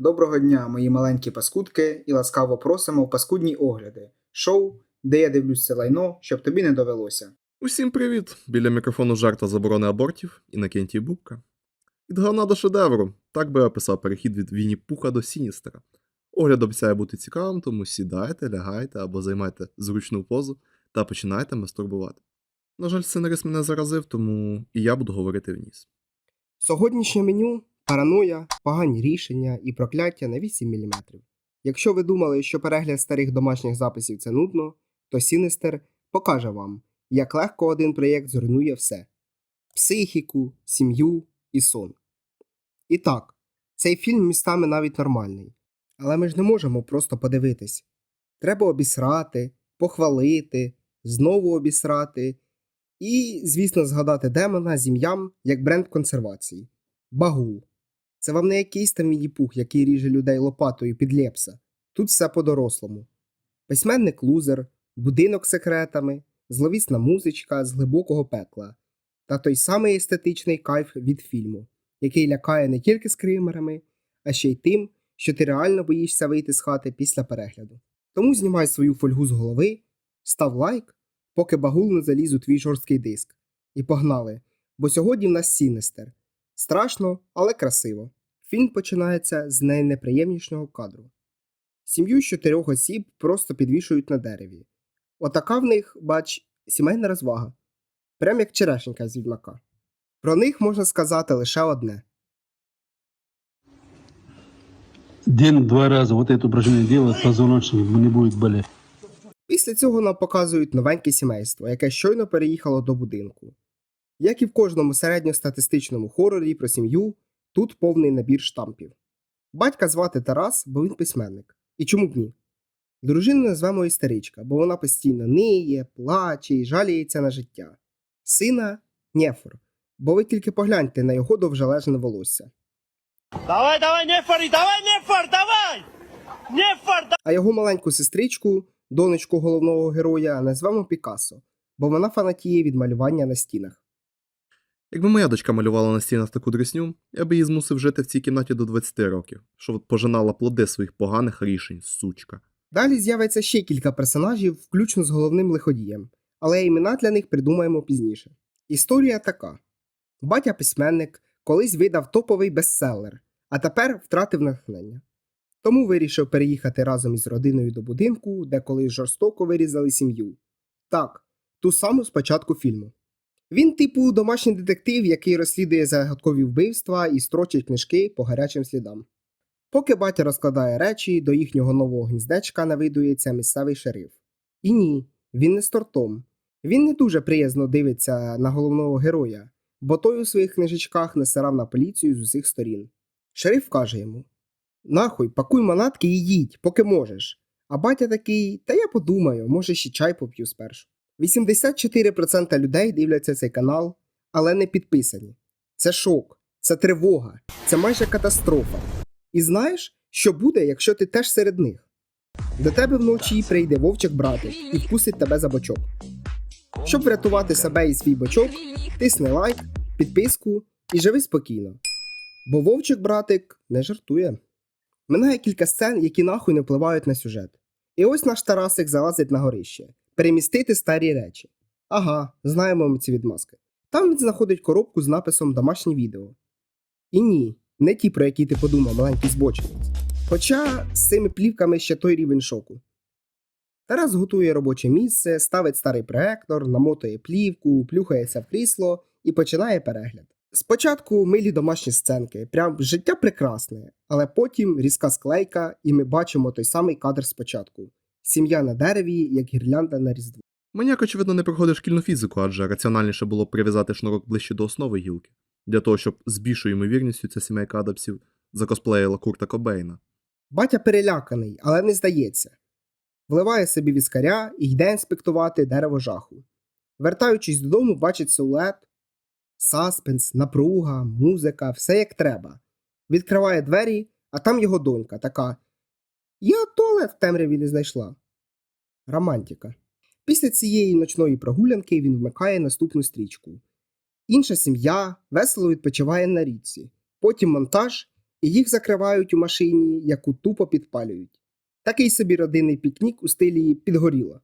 Доброго дня, мої маленькі паскудки, і ласкаво просимо в паскудні огляди. Шоу, де я дивлюсь це лайно, щоб тобі не довелося. Усім привіт! Біля мікрофону жарта заборони абортів Іннокентій Бубка. Від говна до шедевру. Так би я описав перехід від Вінні Пуха до Сіністера. Огляд обіцяє бути цікавим, тому сідайте, лягайте або займайте зручну позу та починайте мастурбувати. На жаль, сценарист мене заразив, тому і я буду говорити в ніс. Сьогоднішнє меню параноя, погані рішення і прокляття на 8 мм. Якщо ви думали, що перегляд старих домашніх записів це нудно, то Сінестер покаже вам, як легко один проєкт зруйнує все: психіку, сім'ю і сон. І так, цей фільм містами навіть нормальний. Але ми ж не можемо просто подивитись. Треба обісрати, похвалити, знову обісрати і, звісно, згадати демона з ім'ям як бренд консервації. Багул. Це вам не якийсь там мініпух, який ріже людей лопатою під лепса. Тут все по-дорослому. Письменник лузер, будинок з секретами, зловісна музичка з глибокого пекла та той самий естетичний кайф від фільму, який лякає не тільки скримерами, а ще й тим, що ти реально боїшся вийти з хати після перегляду. Тому знімай свою фольгу з голови, став лайк, поки багул не заліз у твій жорсткий диск. І погнали, бо сьогодні в нас Сінестер. Страшно, але красиво. Фільм починається з найнеприємнішого кадру. Сім'ю з чотирьох осіб просто підвішують на дереві. Отака в них, бач, сімейна розвага. Прям як черешенька з відьмака. Про них можна сказати лише одне. День-два раза вот это упражнение делать, позвоночник не будет болеть. Після цього нам показують новеньке сімейство, яке щойно переїхало до будинку. Як і в кожному середньостатистичному хорорі про сім'ю, тут повний набір штампів. Батька звати Тарас, бо він письменник. І чому б ні? Дружину назвемо істеричка, бо вона постійно ниє, плаче і жаліється на життя. Сина Нєфор, бо ви тільки погляньте на його довжележне волосся. Давай, давай, Нефор, давай, Нефор, давай! Нефор, да- А його маленьку сестричку, донечку головного героя, назвемо Пікассо, бо вона фанатіє від малювання на стінах. Якби моя дочка малювала на стінах таку дресню, я би її змусив жити в цій кімнаті до 20 років, щоб пожинала плоди своїх поганих рішень, сучка. Далі з'явиться ще кілька персонажів, включно з головним лиходієм, але імена для них придумаємо пізніше. Історія така: батя письменник колись видав топовий бестселер, а тепер втратив натхнення. Тому вирішив переїхати разом із родиною до будинку, де колись жорстоко вирізали сім'ю. Так, ту саму з початку фільму. Він, типу, домашній детектив, який розслідує загадкові вбивства і строчить книжки по гарячим слідам. Поки батя розкладає речі, до їхнього нового гніздечка навидується місцевий шериф. І ні, він не з тортом. Він не дуже приязно дивиться на головного героя, бо той у своїх книжечках насирав на поліцію з усіх сторін. Шериф каже йому: Нахуй, пакуй манатки і їдь, поки можеш. А батя такий, та я подумаю, може ще чай поп'ю спершу. 84% людей дивляться цей канал, але не підписані. Це шок, це тривога, це майже катастрофа. І знаєш, що буде, якщо ти теж серед них? До тебе вночі прийде вовчик братик і впустить тебе за бочок. Щоб врятувати себе і свій бочок, тисни лайк, підписку і живи спокійно. Бо вовчик братик не жартує. Минає кілька сцен, які нахуй не впливають на сюжет. І ось наш Тарасик залазить на горище, перемістити старі речі. Ага, знаємо ми ці відмазки. Там він знаходить коробку з написом Домашнє відео. І ні, не ті, про які ти подумав, маленький збочинець. Хоча з цими плівками ще той рівень шоку. Тарас готує робоче місце, ставить старий проектор, намотує плівку, плюхається в крісло і починає перегляд. Спочатку милі домашні сценки, прям життя прекрасне, але потім різка склейка, і ми бачимо той самий кадр спочатку: сім'я на дереві, як гірлянда на різдво. Маніяк, очевидно, не проходить шкільну фізику, адже раціональніше було б прив'язати шнурок ближче до основи гілки, для того, щоб з більшою ймовірністю ця сімейка адапсів закосплеїла Курта Кобейна. Батя переляканий, але не здається. Вливає собі віскаря і йде інспектувати дерево жаху. Вертаючись додому, бачить силует, саспенс, напруга, музика, все як треба. Відкриває двері, а там його донька така. Я туалет в темряві не знайшла. Романтика. Після цієї ночної прогулянки він вмикає наступну стрічку. Інша сім'я весело відпочиває на річці. Потім монтаж, і їх закривають у машині, яку тупо підпалюють. Такий собі родинний пікнік у стилі підгоріло.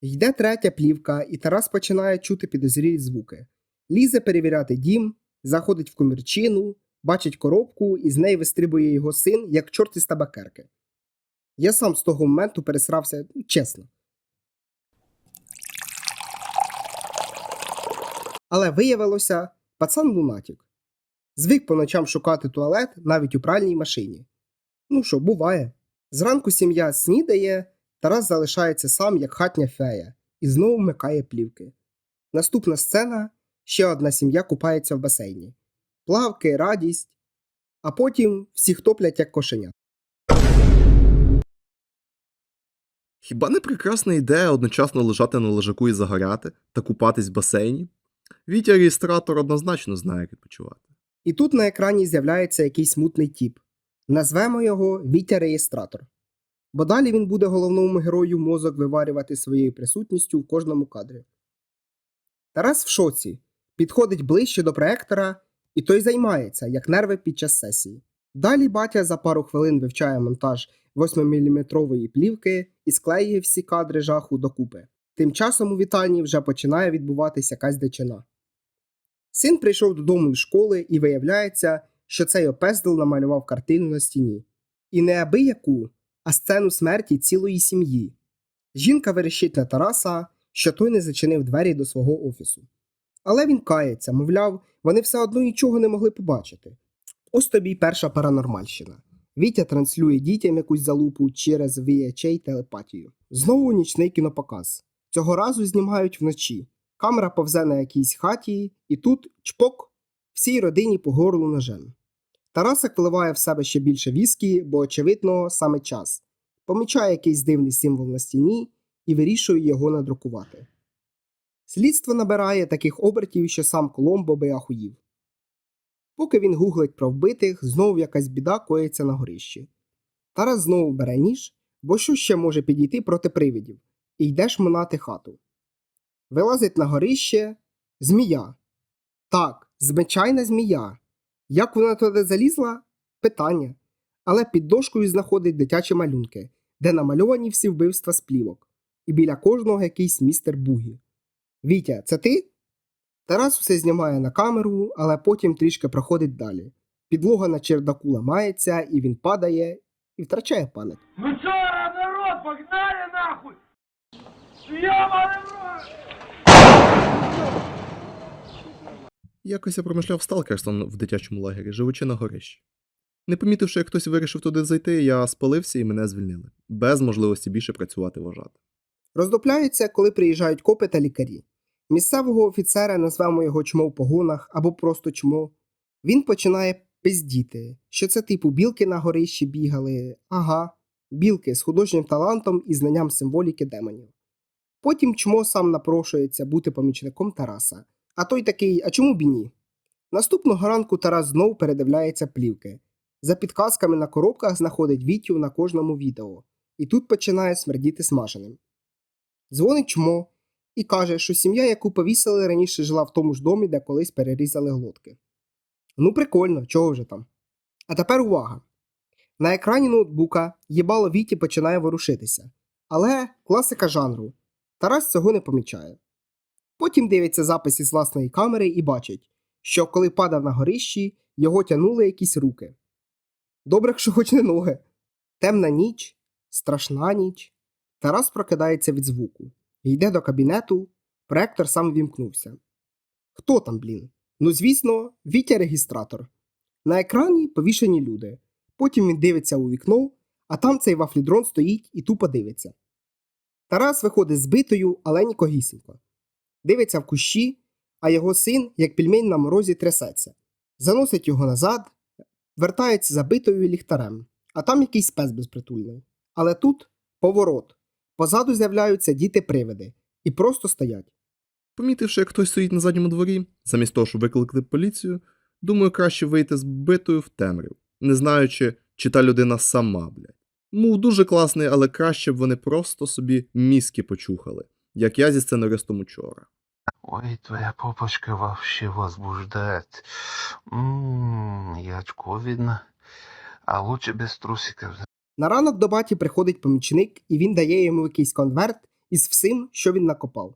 Йде третя плівка, і Тарас починає чути підозрілі звуки. Лізе перевіряти дім, заходить в комірчину, бачить коробку, і з неї вистрибує його син, як чорт із табакерки. Я сам з того моменту пересрався, ну, чесно. Але виявилося, пацан лунатік. Звик по ночам шукати туалет навіть у пральній машині. Ну що, буває. Зранку сім'я снідає, Тарас залишається сам, як хатня фея, і знову вмикає плівки. Наступна сцена ще одна сім'я купається в басейні. Плавки, радість, а потім всіх топлять як кошеня. Хіба не прекрасна ідея одночасно лежати на лежаку і загоряти та купатись в басейні? Вітя реєстратор однозначно знає, як відпочивати. І тут на екрані з'являється якийсь мутний тіп. Назвемо його Вітя Реєстратор. Бо далі він буде головному герою мозок виварювати своєю присутністю в кожному кадрі. Тарас в шоці, підходить ближче до проектора, і той займається, як нерви під час сесії. Далі батя за пару хвилин вивчає монтаж 8-мм плівки і склеює всі кадри жаху докупи. Тим часом у вітальні вже починає відбуватися якась дичина. Син прийшов додому з школи і виявляється, що цей опездил намалював картину на стіні. І не аби яку, а сцену смерті цілої сім'ї. Жінка верещить на Тараса, що той не зачинив двері до свого офісу. Але він кається, мовляв, вони все одно нічого не могли побачити. Ось тобі перша паранормальщина. Вітя транслює дітям якусь залупу через VHA телепатію. Знову нічний кінопоказ. Цього разу знімають вночі. Камера повзе на якійсь хаті, і тут чпок всій родині по горлу ножем. Тарасик вливає в себе ще більше віскі, бо, очевидно, саме час. Помічає якийсь дивний символ на стіні і вирішує його надрукувати. Слідство набирає таких обертів, що сам Коломбо би ахуїв. Поки він гуглить про вбитих, знову якась біда коїться на горищі. Тарас знову бере ніж, бо що ще може підійти проти привидів, і йде шмонати хату. Вилазить на горище змія. Так, звичайна змія. Як вона туди залізла? Питання. Але під дошкою знаходить дитячі малюнки, де намальовані всі вбивства з плівок, і біля кожного якийсь містер Бугі. Вітя, це ти? Тарас усе знімає на камеру, але потім трішки проходить далі. Підлога на чердаку ламається, і він падає і втрачає пам'ять. Ну чё, народ, погнали нахуй! Ёбаный в рот! Якось я промишляв сталкерством в дитячому лагері, живучи на горищі. Не помітивши, як хтось вирішив туди зайти, я спалився і мене звільнили, без можливості більше працювати вважати. Роздупляються, коли приїжджають копи та лікарі. Місцевого офіцера назвемо його чмо в погонах або просто чмо. Він починає пиздіти, що це типу білки на горищі бігали. Ага, білки з художнім талантом і знанням символіки демонів. Потім чмо сам напрошується бути помічником Тараса. А той такий, а чому б і ні? Наступного ранку Тарас знов передивляється плівки. За підказками на коробках знаходить Вітю на кожному відео, і тут починає смердіти смаженим. Дзвонить чмо і каже, що сім'я, яку повісили раніше жила в тому ж домі, де колись перерізали глотки. Ну, прикольно, чого вже там. А тепер увага. На екрані ноутбука їбало Віті починає ворушитися. Але класика жанру. Тарас цього не помічає. Потім дивиться записи з власної камери і бачить, що коли падав на горищі, його тянули якісь руки. Добре, що хоч не ноги. Темна ніч, страшна ніч. Тарас прокидається від звуку. Йде до кабінету, проектор сам вімкнувся. Хто там, блін? Ну, звісно, Вітя регістратор. На екрані повішені люди. Потім він дивиться у вікно, а там цей вафлідрон стоїть і тупо дивиться. Тарас виходить збитою, але нікогісінько. Дивиться в кущі, а його син, як пельмень на морозі, трясеться. Заносить його назад, вертається забитою ліхтарем, а там якийсь пес безпритульний. Але тут поворот. Позаду з'являються діти-привиди і просто стоять. Помітивши, як хтось стоїть на задньому дворі, замість того, щоб викликати поліцію, думаю, краще вийти з битою в темряв, не знаючи, чи та людина сама, блядь. Мув дуже класний, але краще б вони просто собі мізки почухали, як я зі сценаристом учора. Ой, твоя попочка вообще возбуждает. Ммм, и очко видно. А лучше без трусиков. На ранок до баті приходить помічник, і він дає йому якийсь конверт із всім, що він накопав.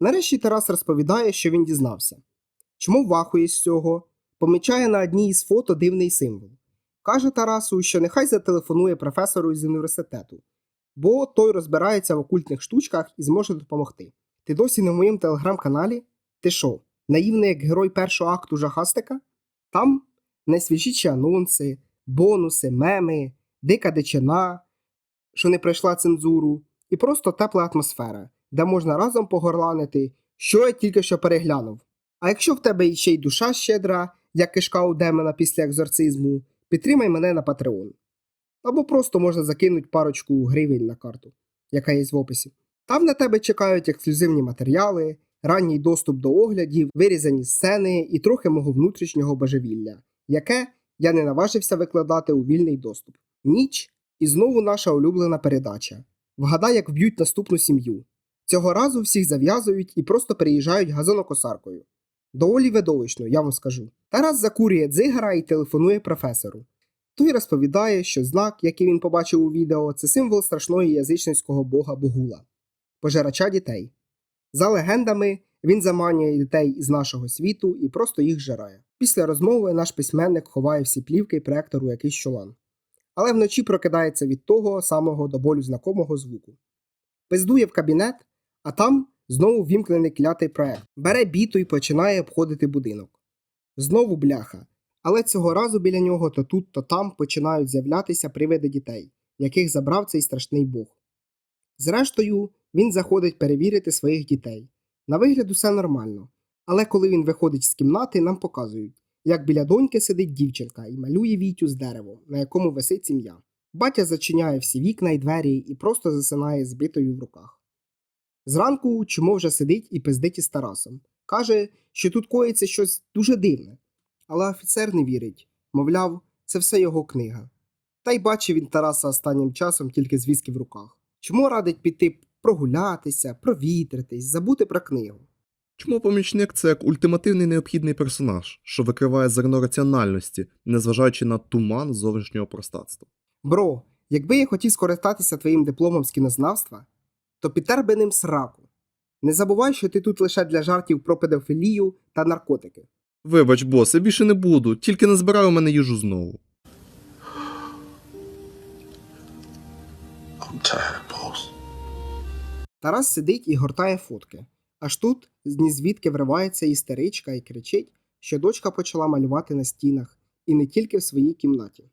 Нарешті Тарас розповідає, що він дізнався. Чому вахує з цього? Помічає на одній із фото дивний символ. Каже Тарасу, що нехай зателефонує професору з університету, бо той розбирається в окультних штучках і зможе допомогти. Ти досі в моєму телеграм-каналі? Ти що, наївний як герой першого акту жахастика? Там найсвіжіші анонси, бонуси, меми, дика дичина, що не пройшла цензуру, і просто тепла атмосфера, де можна разом погорланити, що я тільки що переглянув. А якщо в тебе ще й душа щедра, як кишка у демона після екзорцизму, підтримай мене на Patreon. Або просто можна закинути парочку гривень на карту, яка є в описі. Там на тебе чекають ексклюзивні матеріали, ранній доступ до оглядів, вирізані сцени і трохи мого внутрішнього божевілля, яке я не наважився викладати у вільний доступ. Ніч і знову наша улюблена передача. Вгадай, як вб'ють наступну сім'ю. Цього разу всіх зав'язують і просто переїжджають газонокосаркою. Доволі видовищно, я вам скажу. Тарас закурює дзигара і телефонує професору. Той розповідає, що знак, який він побачив у відео, це символ страшного язичницького бога Богула, пожирача дітей. За легендами, він заманює дітей із нашого світу і просто їх жирає. Після розмови наш письменник ховає всі плівки проектору якийсь чолан. Але вночі прокидається від того самого до болю знакомого звуку. Пиздує в кабінет, а там знову вімкнений клятий проект. Бере біту і починає обходити будинок. Знову бляха. Але цього разу біля нього то тут, то там починають з'являтися привиди дітей, яких забрав цей страшний бог. Зрештою, він заходить перевірити своїх дітей. На вигляд усе нормально. Але коли він виходить з кімнати, нам показують, як біля доньки сидить дівчинка і малює вітю з деревом, на якому висить сім'я. Батя зачиняє всі вікна й двері і просто засинає з битою в руках. Зранку чмо вже сидить і пиздить із Тарасом. Каже, що тут коїться щось дуже дивне. Але офіцер не вірить, мовляв, це все його книга. Та й бачив він Тараса останнім часом тільки з віскі в руках. Чому радить піти прогулятися, провітритись, забути про книгу? Чому помічник це як ультимативний необхідний персонаж, що викриває зерно раціональності, незважаючи на туман зовнішнього простацтва? Бро, якби я хотів скористатися твоїм дипломом з кінознавства, то підтер би ним сраку. Не забувай, що ти тут лише для жартів про педофілію та наркотики. Вибач, бос, я більше не буду, тільки не збирай у мене їжу знову. I'm tired, boss. Тарас сидить і гортає фотки. Аж тут ні звідки вривається істеричка і кричить, що дочка почала малювати на стінах, і не тільки в своїй кімнаті.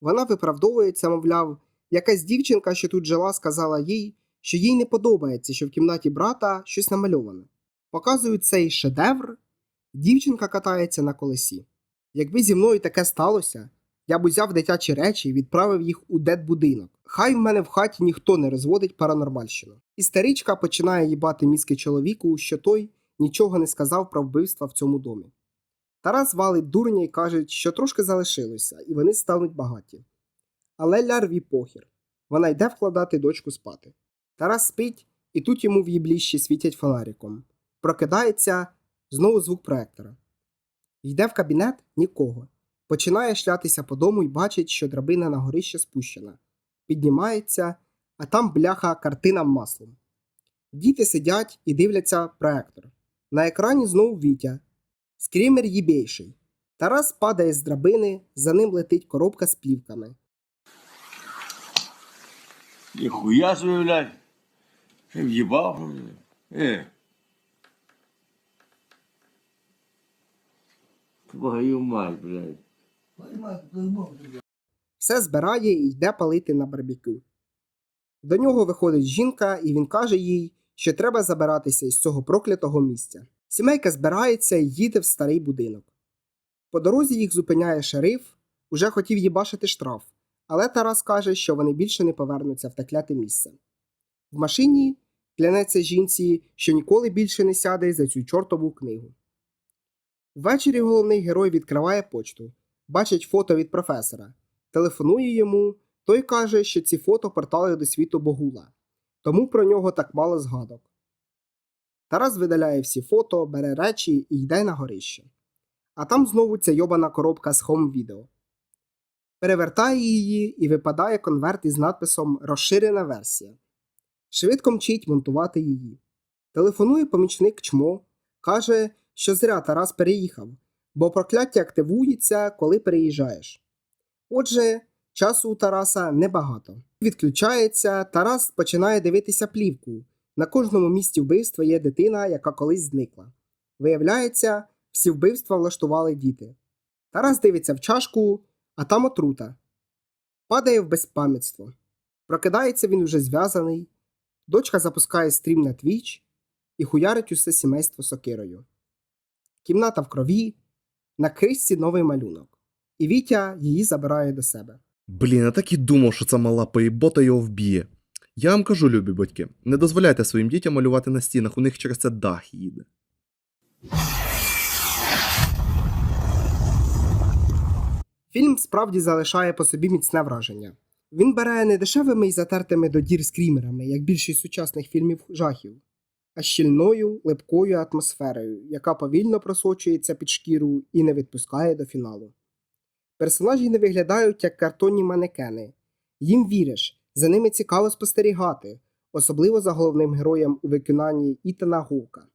Вона виправдовується, мовляв, якась дівчинка, що тут жила, сказала їй, що їй не подобається, що в кімнаті брата щось намальоване. Показують цей шедевр, дівчинка катається на колесі. Якби зі мною таке сталося, я б узяв дитячі речі і відправив їх у дедбудинок. Хай в мене в хаті ніхто не розводить паранормальщину. Істеричка починає їбати мізки чоловіку, що той нічого не сказав про вбивства в цьому домі. Тарас валить дурня і каже, що трошки залишилося, і вони стануть багаті. Але лярві похір. Вона йде вкладати дочку спати. Тарас спить, і тут йому в їбліщі світять фонариком. Прокидається знову звук проектора. Йде в кабінет нікого. Починає шлятися по дому і бачить, що драбина на горище спущена. Піднімається, а там бляха картина маслом. Діти сидять і дивляться проектор. На екрані знову Вітя. Скрімер їбейший. Тарас падає з драбини, за ним летить коробка з плівками. Ніхуя блядь. В'їбав? Е. Твою мать, блядь. Все збирає і йде палити на барбекю. До нього виходить жінка, і він каже їй, що треба забиратися із цього проклятого місця. Сімейка збирається і їде в старий будинок. По дорозі їх зупиняє шериф, уже хотів їбашити штраф, але Тарас каже, що вони більше не повернуться в те кляте місце. В машині клянеться жінці, що ніколи більше не сяде за цю чортову книгу. Ввечері головний герой відкриває почту, бачить фото від професора, телефонує йому, Той каже, що ці фото портали до світу Богула, тому про нього так мало згадок. Тарас видаляє всі фото, бере речі і йде на горище. А там знову ця йобана коробка з хом відео. Перевертає її і випадає конверт із надписом Розширена версія. Швидко мчить монтувати її. Телефонує помічник чмо, каже, що зря Тарас переїхав, бо прокляття активується, коли переїжджаєш. Отже, часу у Тараса небагато. Відключається, Тарас починає дивитися плівку. На кожному місці вбивства є дитина, яка колись зникла. Виявляється, всі вбивства влаштували діти. Тарас дивиться в чашку, а там отрута. Падає в безпам'ятство. Прокидається він уже зв'язаний. Дочка запускає стрім на Twitch і хуярить усе сімейство сокирою. Кімната в крові, на кришці новий малюнок. І Вітя її забирає до себе. Блін, я так і думав, що ця мала поїбота його вб'є. Я вам кажу, любі батьки, не дозволяйте своїм дітям малювати на стінах, у них через це дах їде. Фільм справді залишає по собі міцне враження. Він бере не дешевими і затертими до дір скрімерами, як більшість сучасних фільмів жахів, а щільною, липкою атмосферою, яка повільно просочується під шкіру і не відпускає до фіналу. Персонажі не виглядають як картонні манекени. Їм віриш, за ними цікаво спостерігати, особливо за головним героєм у виконанні Ітана Гоука,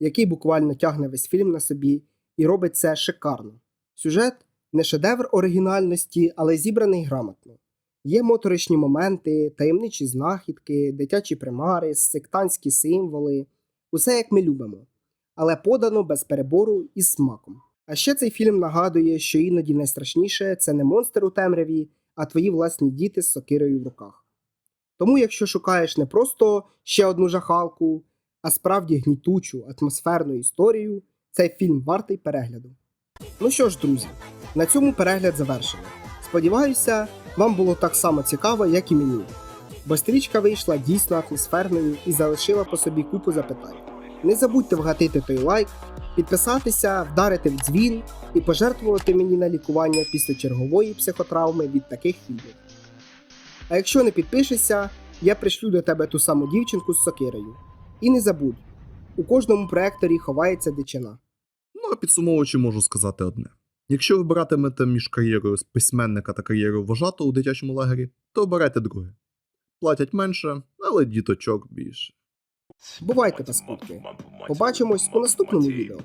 який буквально тягне весь фільм на собі і робить це шикарно. Сюжет не шедевр оригінальності, але зібраний грамотно. Є моторичні моменти, таємничі знахідки, дитячі примари, сектантські символи, усе як ми любимо, але подано без перебору і смаком. А ще цей фільм нагадує, що іноді найстрашніше це не монстр у темряві, а твої власні діти з сокирою в руках. Тому, якщо шукаєш не просто ще одну жахалку, а справді гнітучу атмосферну історію, цей фільм вартий перегляду. Ну що ж, друзі, на цьому перегляд завершено. Сподіваюся, вам було так само цікаво, як і мені. Бо стрічка вийшла дійсно атмосферною і залишила по собі купу запитань. Не забудьте вгатити той лайк, підписатися, вдарити в дзвін і пожертвувати мені на лікування після чергової психотравми від таких фільмів. А якщо не підпишешся, я пришлю до тебе ту саму дівчинку з сокирою. І не забудь, у кожному проекторі ховається дичина. Ну а підсумовуючи, можу сказати одне: якщо ви братимете між кар'єрою з письменника та кар'єрою вожатого у дитячому лагері, то обирайте друге. Платять менше, але діточок більше. Бувайте, паскудки. Побачимось у наступному відео.